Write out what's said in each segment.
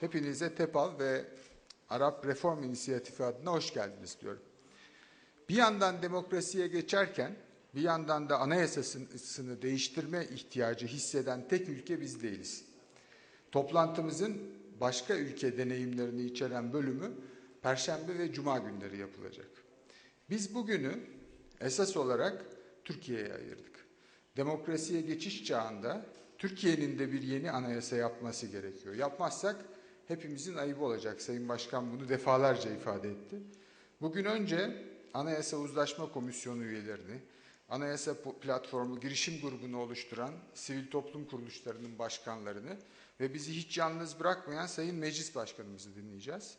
Hepinize TEPAL ve Arap Reform İnisiyatifi adına hoş geldiniz diyorum. Bir yandan demokrasiye geçerken bir yandan da anayasasını değiştirme ihtiyacı hisseden tek ülke biz değiliz. Toplantımızın başka ülke deneyimlerini içeren bölümü Perşembe ve Cuma günleri yapılacak. Biz bugünü esas olarak Türkiye'ye ayırdık. Demokrasiye geçiş çağında Türkiye'nin de bir yeni anayasa yapması gerekiyor. Yapmazsak hepimizin ayıbı olacak. Sayın Başkan bunu defalarca ifade etti. Bugün önce Anayasa Uzlaşma Komisyonu üyelerini, Anayasa Platformu girişim grubunu oluşturan sivil toplum kuruluşlarının başkanlarını ve bizi hiç yalnız bırakmayan Sayın Meclis Başkanımızı dinleyeceğiz.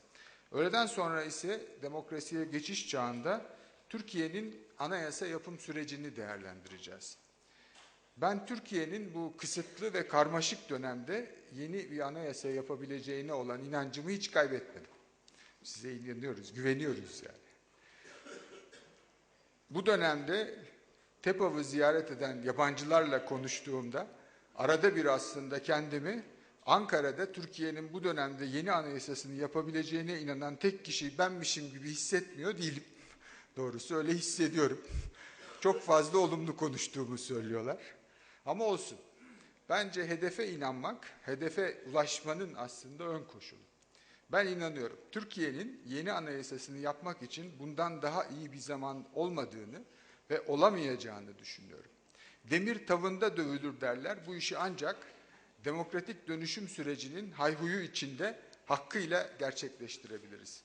Öğleden sonra ise demokrasiye geçiş çağında Türkiye'nin anayasa yapım sürecini değerlendireceğiz. Ben Türkiye'nin bu kısıtlı ve karmaşık dönemde yeni bir anayasa yapabileceğine olan inancımı hiç kaybetmedim. Size inanıyoruz, güveniyoruz yani. Bu dönemde TEPAV'ı ziyaret eden yabancılarla konuştuğumda arada bir aslında kendimi Ankara'da Türkiye'nin bu dönemde yeni anayasasını yapabileceğine inanan tek kişi benmişim gibi hissetmiyor değilim. Doğrusu öyle hissediyorum. Çok fazla olumlu konuştuğumu söylüyorlar. Ama olsun. Bence hedefe inanmak, hedefe ulaşmanın aslında ön koşulu. Ben inanıyorum. Türkiye'nin yeni anayasasını yapmak için bundan daha iyi bir zaman olmadığını ve olamayacağını düşünüyorum. Demir tavında dövülür derler. Bu işi ancak demokratik dönüşüm sürecinin hayhuyu içinde hakkıyla gerçekleştirebiliriz.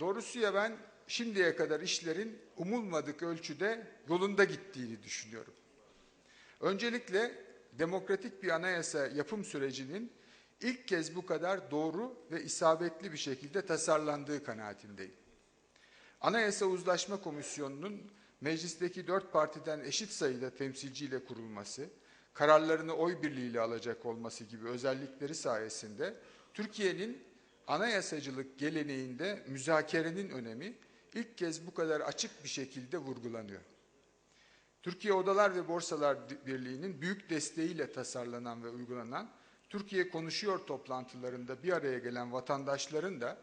Doğrusu ya ben şimdiye kadar işlerin umulmadık ölçüde yolunda gittiğini düşünüyorum. Öncelikle demokratik bir anayasa yapım sürecinin ilk kez bu kadar doğru ve isabetli bir şekilde tasarlandığı kanaatindeyim. Anayasa Uzlaşma Komisyonu'nun meclisteki dört partiden eşit sayıda temsilciyle kurulması, kararlarını oy birliğiyle alacak olması gibi özellikleri sayesinde Türkiye'nin anayasacılık geleneğinde müzakerenin önemi ilk kez bu kadar açık bir şekilde vurgulanıyor. Türkiye Odalar ve Borsalar Birliği'nin büyük desteğiyle tasarlanan ve uygulanan Türkiye Konuşuyor toplantılarında bir araya gelen vatandaşların da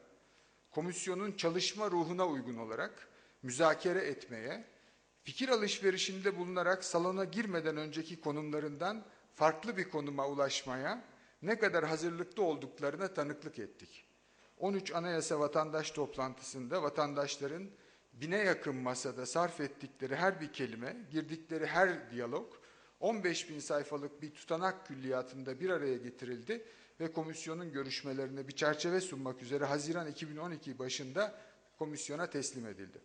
komisyonun çalışma ruhuna uygun olarak müzakere etmeye, fikir alışverişinde bulunarak salona girmeden önceki konumlarından farklı bir konuma ulaşmaya ne kadar hazırlıklı olduklarına tanıklık ettik. 13 Anayasa Vatandaş toplantısında vatandaşların bine yakın masada sarf ettikleri her bir kelime, girdikleri her diyalog 15 bin sayfalık bir tutanak külliyatında bir araya getirildi ve komisyonun görüşmelerine bir çerçeve sunmak üzere Haziran 2012 başında komisyona teslim edildi.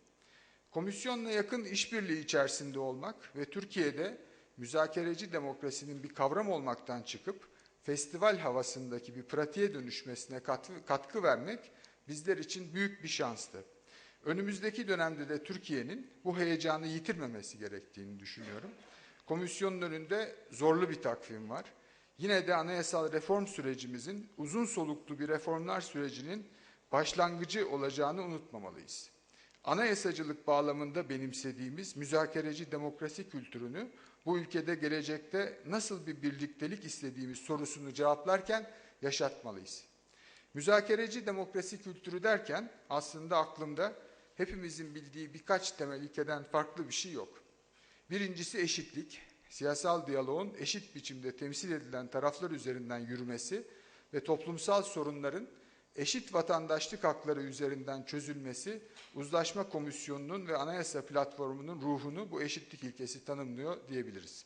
Komisyonla yakın işbirliği içerisinde olmak ve Türkiye'de müzakereci demokrasinin bir kavram olmaktan çıkıp festival havasındaki bir pratiğe dönüşmesine katkı, katkı vermek bizler için büyük bir şanstı. Önümüzdeki dönemde de Türkiye'nin bu heyecanı yitirmemesi gerektiğini düşünüyorum. Komisyonun önünde zorlu bir takvim var. Yine de anayasal reform sürecimizin uzun soluklu bir reformlar sürecinin başlangıcı olacağını unutmamalıyız. Anayasacılık bağlamında benimsediğimiz müzakereci demokrasi kültürünü bu ülkede gelecekte nasıl bir birliktelik istediğimiz sorusunu cevaplarken yaşatmalıyız. Müzakereci demokrasi kültürü derken aslında aklımda hepimizin bildiği birkaç temel ilkeden farklı bir şey yok. Birincisi eşitlik, siyasal diyaloğun eşit biçimde temsil edilen taraflar üzerinden yürümesi ve toplumsal sorunların eşit vatandaşlık hakları üzerinden çözülmesi, Uzlaşma Komisyonu'nun ve Anayasa Platformu'nun ruhunu bu eşitlik ilkesi tanımlıyor diyebiliriz.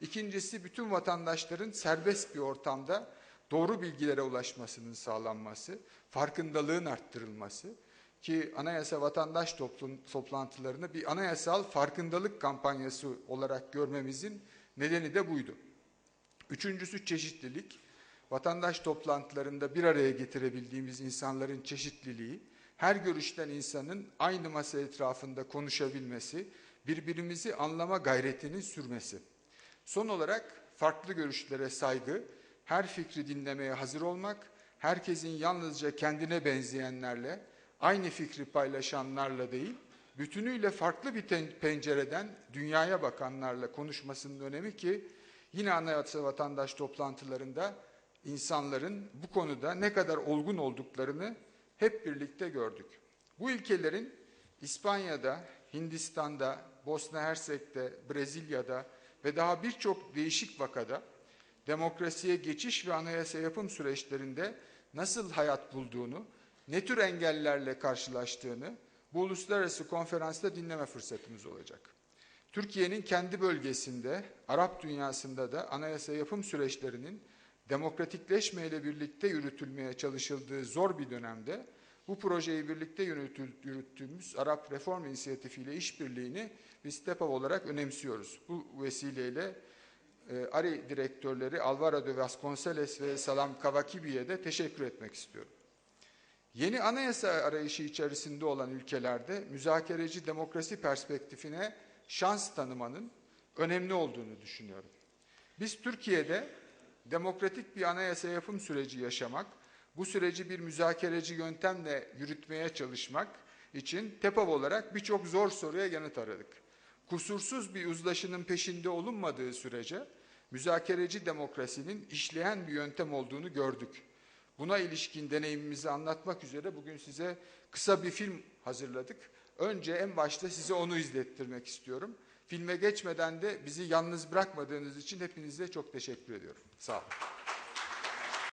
İkincisi, bütün vatandaşların serbest bir ortamda doğru bilgilere ulaşmasının sağlanması, farkındalığın arttırılması ki anayasa vatandaş toplum, toplantılarını bir anayasal farkındalık kampanyası olarak görmemizin nedeni de buydu. Üçüncüsü çeşitlilik, vatandaş toplantılarında bir araya getirebildiğimiz insanların çeşitliliği, her görüşten insanın aynı masa etrafında konuşabilmesi, birbirimizi anlama gayretinin sürmesi. Son olarak farklı görüşlere saygı, her fikri dinlemeye hazır olmak, herkesin yalnızca kendine benzeyenlerle, aynı fikri paylaşanlarla değil, bütünüyle farklı bir pencereden dünyaya bakanlarla konuşmasının önemi ki yine anayasa vatandaş toplantılarında insanların bu konuda ne kadar olgun olduklarını hep birlikte gördük. Bu ilkelerin İspanya'da, Hindistan'da, Bosna Hersek'te, Brezilya'da ve daha birçok değişik vakada demokrasiye geçiş ve anayasa yapım süreçlerinde nasıl hayat bulduğunu, ne tür engellerle karşılaştığını bu uluslararası konferansta dinleme fırsatımız olacak. Türkiye'nin kendi bölgesinde, Arap dünyasında da anayasa yapım süreçlerinin demokratikleşmeyle birlikte yürütülmeye çalışıldığı zor bir dönemde bu projeyi birlikte yürüttüğümüz Arap Reform İnisiyatifi ile işbirliğini biz TEPAV olarak önemsiyoruz. Bu vesileyle e, ARI direktörleri Alvaro de Vasconcelos ve Salam Kavakibi'ye de teşekkür etmek istiyorum. Yeni anayasa arayışı içerisinde olan ülkelerde müzakereci demokrasi perspektifine şans tanımanın önemli olduğunu düşünüyorum. Biz Türkiye'de demokratik bir anayasa yapım süreci yaşamak, bu süreci bir müzakereci yöntemle yürütmeye çalışmak için TEPAV olarak birçok zor soruya yanıt aradık. Kusursuz bir uzlaşının peşinde olunmadığı sürece müzakereci demokrasinin işleyen bir yöntem olduğunu gördük. Buna ilişkin deneyimimizi anlatmak üzere bugün size kısa bir film hazırladık. Önce en başta size onu izlettirmek istiyorum. Filme geçmeden de bizi yalnız bırakmadığınız için hepinize çok teşekkür ediyorum. Sağ olun.